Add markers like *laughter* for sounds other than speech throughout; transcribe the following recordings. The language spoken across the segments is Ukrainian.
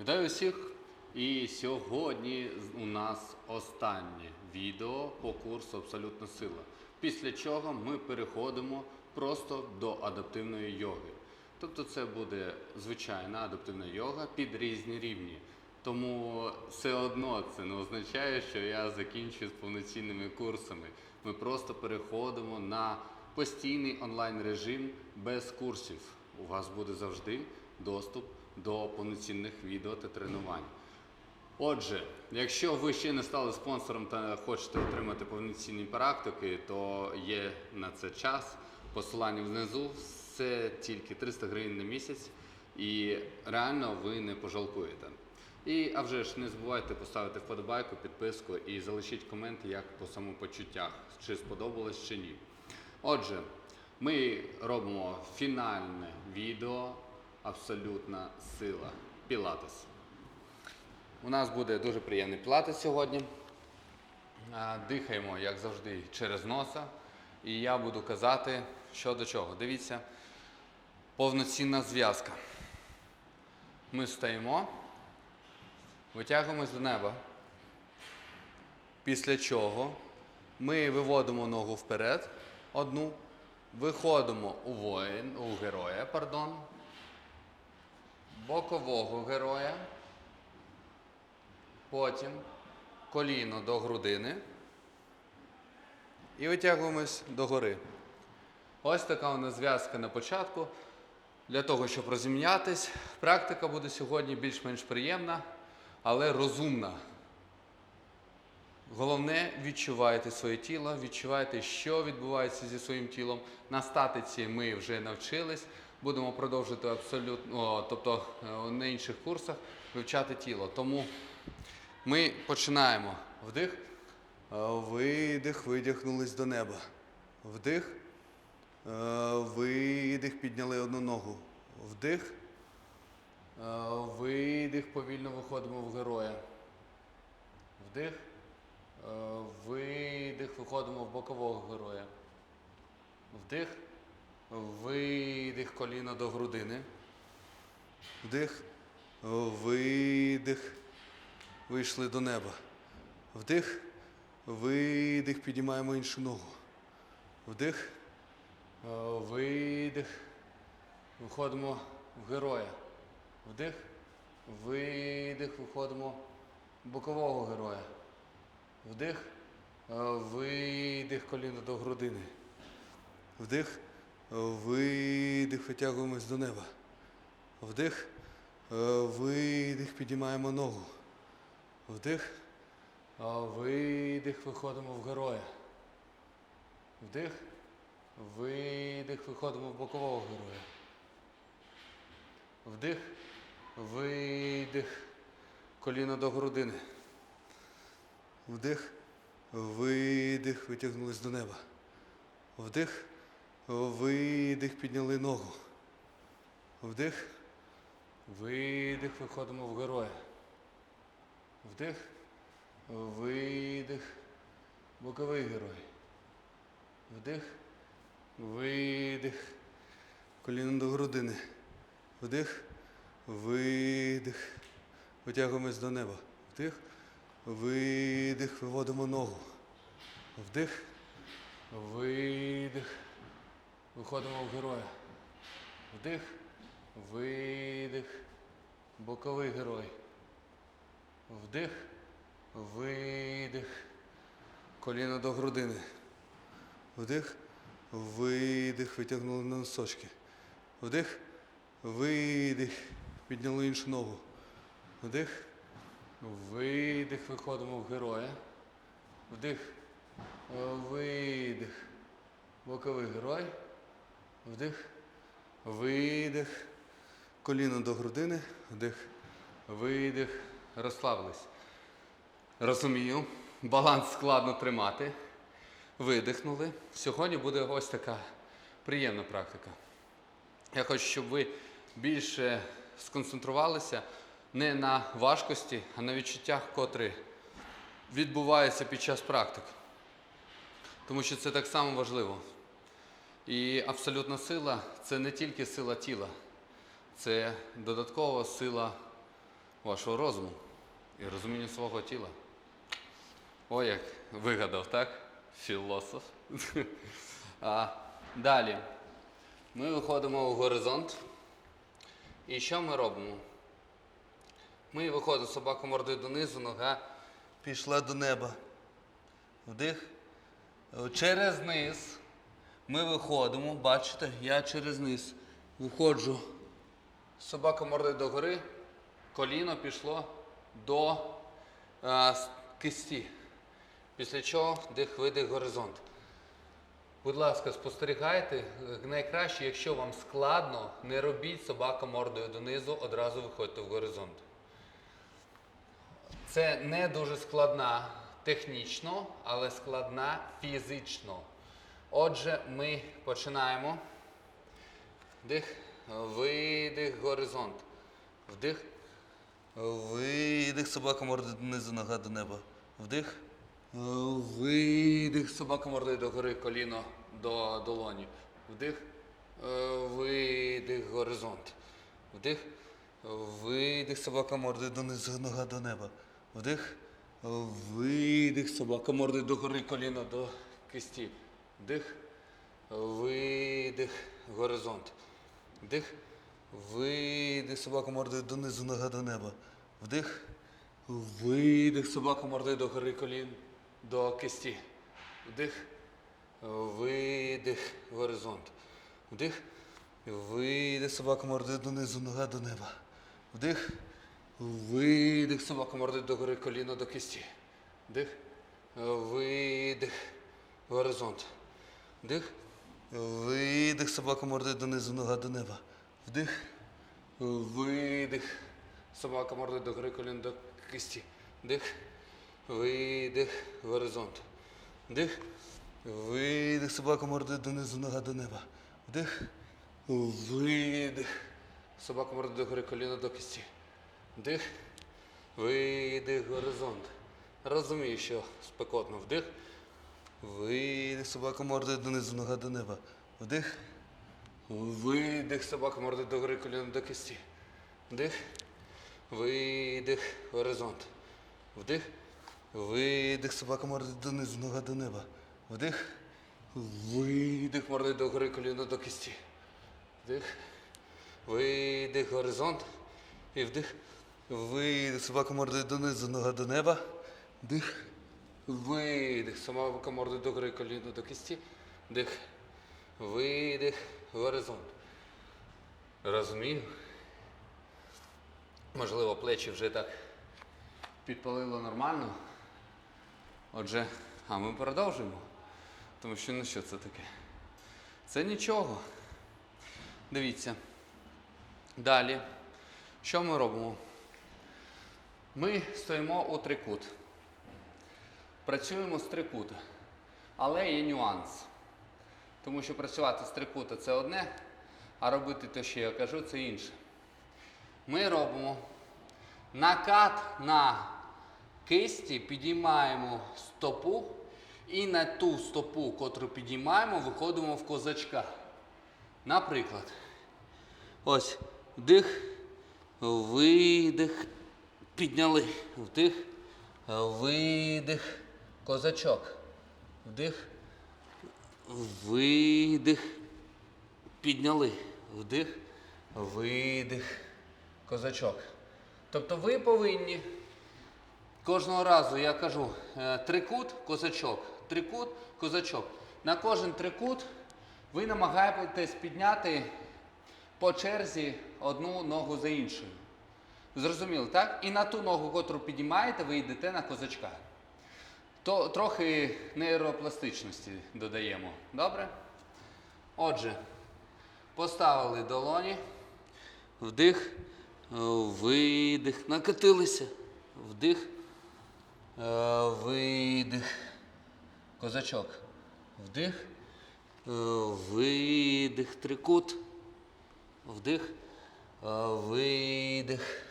Вітаю всіх! І сьогодні у нас останнє відео по курсу Абсолютна сила. Після чого ми переходимо просто до адаптивної йоги. Тобто це буде звичайна адаптивна йога під різні рівні. Тому все одно це не означає, що я закінчую з повноцінними курсами. Ми просто переходимо на постійний онлайн режим без курсів. У вас буде завжди доступ до повноцінних відео та тренувань. Отже, якщо ви ще не стали спонсором та хочете отримати повноцінні практики, то є на це час. Посилання внизу. Це тільки 300 гривень на місяць, і реально ви не пожалкуєте. І а вже ж не забувайте поставити вподобайку, підписку і залишіть коменти, як по самопочуттях, чи сподобалось чи ні. Отже, ми робимо фінальне відео Абсолютна сила. Пілатес. У нас буде дуже приємний пілатес сьогодні. Дихаємо, як завжди, через носа. І я буду казати, що до чого. Дивіться, повноцінна зв'язка. Ми стоїмо, витягуємось до неба. Після чого ми виводимо ногу вперед, одну, виходимо у воїн, у героя, пардон, бокового героя, потім коліно до грудини і витягуємось догори. Ось така у нас зв'язка на початку. Для того, щоб розім'ятись, практика буде сьогодні більш-менш приємна, але розумна. Головне, відчувайте своє тіло, відчувайте, що відбувається зі своїм тілом. На статиці ми вже навчились. Будемо продовжувати абсолютно, тобто е, на інших курсах вивчати тіло. Тому ми починаємо. Вдих. Е, Видих, видихнулись до неба. Вдих. Е, Видих, підняли одну ногу. Вдих. Видих, повільно виходимо в героя. Вдих. Видих, виходимо в бокового героя. Вдих. Видих, коліно до грудини. Вдих. Видих. Вийшли до неба. Вдих. Видих. Піднімаємо іншу ногу. Вдих. Видих. Виходимо в героя. Вдих. Видих. Виходимо в бокового героя. Вдих. Е, Видих коліно до грудини. Вдих. Е, Видих. Витягуємось до неба. Вдих. Е, Видих. Піднімаємо ногу. Вдих. Видих. Виходимо в героя. Вдих. Видих. Виходимо в бокового героя. Вдих. Видих. Коліно до грудини. Вдих, видих, витягнулись до неба. Вдих, видих, підняли ногу. Вдих, видих, виходимо в героя. Вдих, видих, боковий герой. Вдих, видих, коліно до грудини. Вдих, видих, витягуємось до неба. Вдих. Видих, виводимо ногу. Вдих. Видих. Виходимо в героя. Вдих. Видих. Боковий герой. Вдих. Видих. Коліно до грудини. Вдих. Видих. Витягнули на носочки. Вдих. Видих. Підняли іншу ногу. Вдих. Видих, виходимо в героя. Вдих. Видих. Боковий герой. Вдих. Видих. Коліно до грудини. Вдих. Видих. Розслабились. Розумію. Баланс складно тримати. Видихнули. Сьогодні буде ось така приємна практика. Я хочу, щоб ви більше сконцентрувалися не на важкості, а на відчуттях, котрі відбуваються під час практик. Тому що це так само важливо. І абсолютна сила це не тільки сила тіла, це додаткова сила вашого розуму і розуміння свого тіла. Ой, як вигадав, так? Філософ. *laughs* а, далі. Ми виходимо у горизонт. І що ми робимо? Ми виходимо собака мордою донизу, нога пішла до неба. Вдих. Через низ ми виходимо, бачите, я через низ виходжу. Собака мордою догори, коліно пішло до а, кисті. Після чого дих видих горизонт. Будь ласка, спостерігайте. Найкраще, якщо вам складно, не робіть собака мордою донизу, одразу виходьте в горизонт. Це не дуже складна технічно, але складна фізично. Отже, ми починаємо. Вдих, видих, горизонт. Вдих. Видих, собака мордою донизу, нога до неба. Вдих. Видих, собака мордою догори, коліно до долоні. Вдих. Видих, горизонт. Вдих. Видих, собака мордою донизу, нога до неба. Вдих. Видих, собака мордою догори, коліно до кисті. Вдих. Видих, горизонт. Вдих. Видих, собака мордою донизу, нога до неба. Вдих. Видих, собака мордою до гори колін до кисті. Вдих. Видих, горизонт. Вдих. Видих, собака мордою донизу, нога до неба. Вдих. Видих, собака мордою до гори коліно до кисті. Вдих. Видих, горизонт. Вдих. Видих, собака мордою донизу, нога до неба. Вдих. Видих. Собака мордою до гори колін до кисті. Вдих. Видих. Горизонт. Вдих. Видих. Собака мордою донизу, нога до неба. Вдих. Видих. Собака мордою до гори коліна до кисті. Вдих. Видих. Горизонт. Розумію, що спекотно. Вдих. Видих. Собака мордою донизу, нога до неба. Вдих. Видих, собака мордою до гори коліном до кисті. Вдих. Видих, горизонт. Вдих. Видих, собака мордою донизу, нога до неба. Вдих. Видих, мордою до гори коліно до кисті. Вдих. Видих, горизонт. І вдих. Видих, собака мордою донизу, нога до неба. Вдих. Видих, собака мордою до гори коліно до кисті. Вдих. Видих, горизонт. Розумію. Можливо, плечі вже так підпалило нормально. Отже, а ми продовжуємо. Тому що ну що це таке? Це нічого. Дивіться. Далі. Що ми робимо? Ми стоїмо у трикут. Працюємо з трикута. Але є нюанс. Тому що працювати з трикута це одне, а робити те, що я кажу, це інше. Ми робимо накат на кисті, підіймаємо стопу і на ту стопу, котру підіймаємо, виходимо в козачка. Наприклад, ось вдих, видих, підняли. Вдих, видих, козачок. Вдих. Видих. Підняли. Вдих. Видих. Козачок. Тобто ви повинні кожного разу, я кажу, е, трикут, козачок, трикут, козачок. На кожен трикут ви намагаєтесь підняти по черзі одну ногу за іншою. Зрозуміло, так? І на ту ногу, котру підіймаєте, ви йдете на козачка. То трохи нейропластичності додаємо. Добре? Отже, поставили долоні. Вдих, видих. Накатилися. Вдих. Видих. Козачок. Вдих. Видих. Трикут. Вдих. Видих.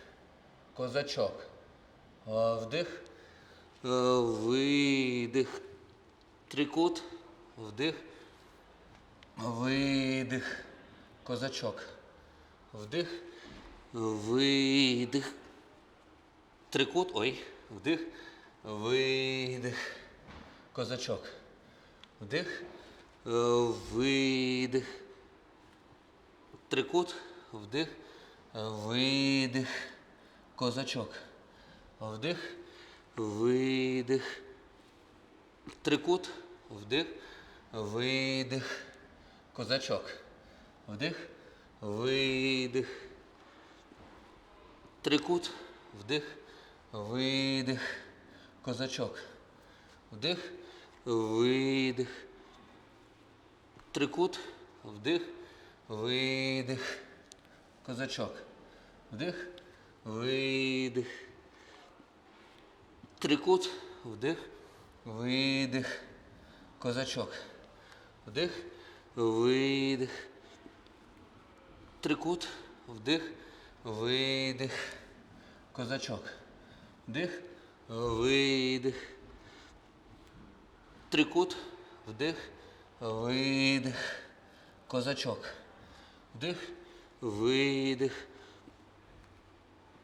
Козачок. Е, Вдих. Е, Видих. Трикут. Вдих. Видих. Козачок. Вдих. Видих. Трикут. Ой. Вдих. Видих. Козачок. Вдих. Е, Видих. Трикут. Вдих. Видих. Козачок. Вдих. Видих. Трикут. Вдих. Видих. Козачок. Вдих. Видих. Трикут. Вдих. Видих. Козачок. Вдих. Видих. Трикут. Вдих. Видих. Козачок. Вдих. Видих. Трикут. Вдих. Видих. Козачок. Вдих. Видих. Трикут. Вдих. Видих. Козачок. Вдих. Видих. Трикут. Вдих. Видих. Козачок. Вдих. Видих.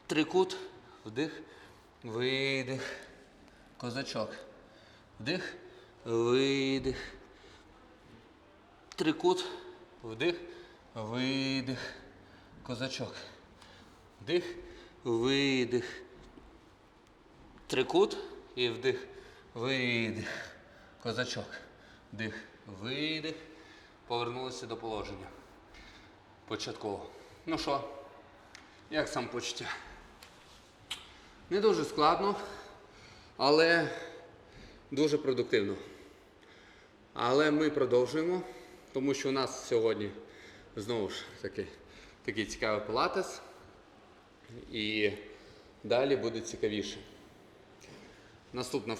Трикут. Вдих. Видих. Козачок. Вдих. Видих. Трикут. Вдих. Видих. Козачок. Вдих. Видих. Трикут. І вдих. Видих. Козачок. Вдих. Видих. Повернулися до положення. Початково. Ну що, як сам почуття? Не дуже складно, але дуже продуктивно. Але ми продовжуємо, тому що у нас сьогодні знову ж таки такий цікавий пилатес. І далі буде цікавіше. Наступна